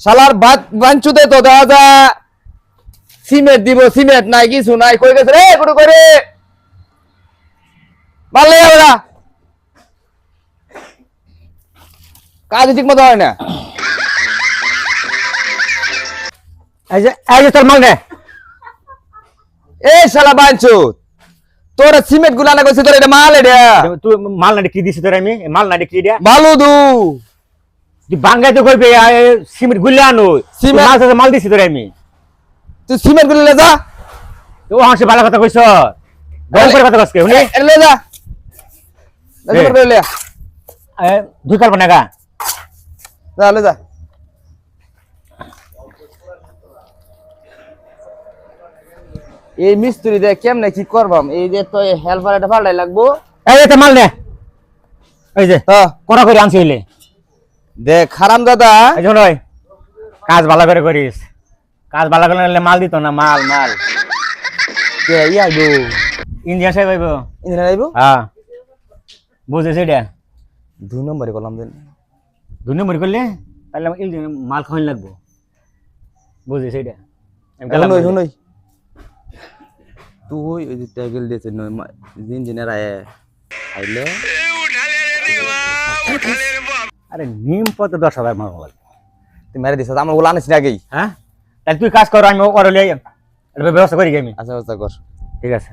শালার ভাত বাঞ্চুতে তো দেখা যায়। সিমেন্ট দিব সিমেন্ট নাই কিছু নাই কই গেছে রে পুরো করে যাবে না কাজ ঠিক মতো হয় না। এই যে এই যে তোর মাল রে এই শালা বাঞ্চুত তোর সিমেন্টগুলা না কইছে তোর এটা মাল এটা। তুই মাল নাড়ি কি দিছিস তোর আমি? মাল নাড়ি কি দিয়া? ভালো দু। তুই বাঙ্গাইতে কইবে সিমেন্ট গুলি আনো। সিমেন্ট- সিমেন্ট মাল সাথে মাল দিছি তোর আমি। তুই সিমেন্টগুলা যা ও হাসি ভালো কথা কইছ। গরম করে কথা কইছ শুনি। এটা লে যা এ। লে লে দুই কাল বানাগা যা লে যা এই মিস্ত্রি দে কেমনে কি করবাম? এই যে তো হেল্পার এটা পাল্টাই লাগবো। এই যে তোর মাল নে এই যে হ্যাঁ করা করে আনছি হইলে দেখ হারাম দাদা। এই যে কাজ ভালো করে করিস। কাজ ভালো করে করলে মাল দিত না মাল মাল। কে ইয়া গো? ইন্ডিয়া সাহেব আইব। ইঞ্জিনিয়ার আইবো? হ্যাঁ। বুঝেছি এটা? দুই নম্বরে কলাম দেন। দুই নম্বর করলে তাহলে আমার ইঞ্জিন মাল খাওয়াই লাগবো। বুঝেছি এটা? তাহলে। শুনই তুই ওই যে ট্যাগেল দিয়েছে ইঞ্জিনিয়ার আয়। আইলে। আরে নিম পথ দশ হাজার মাল লাগবে তুই মেরে দিস আমার ওলা আনিস না আগেই। হ্যাঁ? তাহলে তুই কাজ কর আমি ওর হলে ব্যবস্থা করি আমি? আচ্ছা আচ্ছা কর। ঠিক আছে।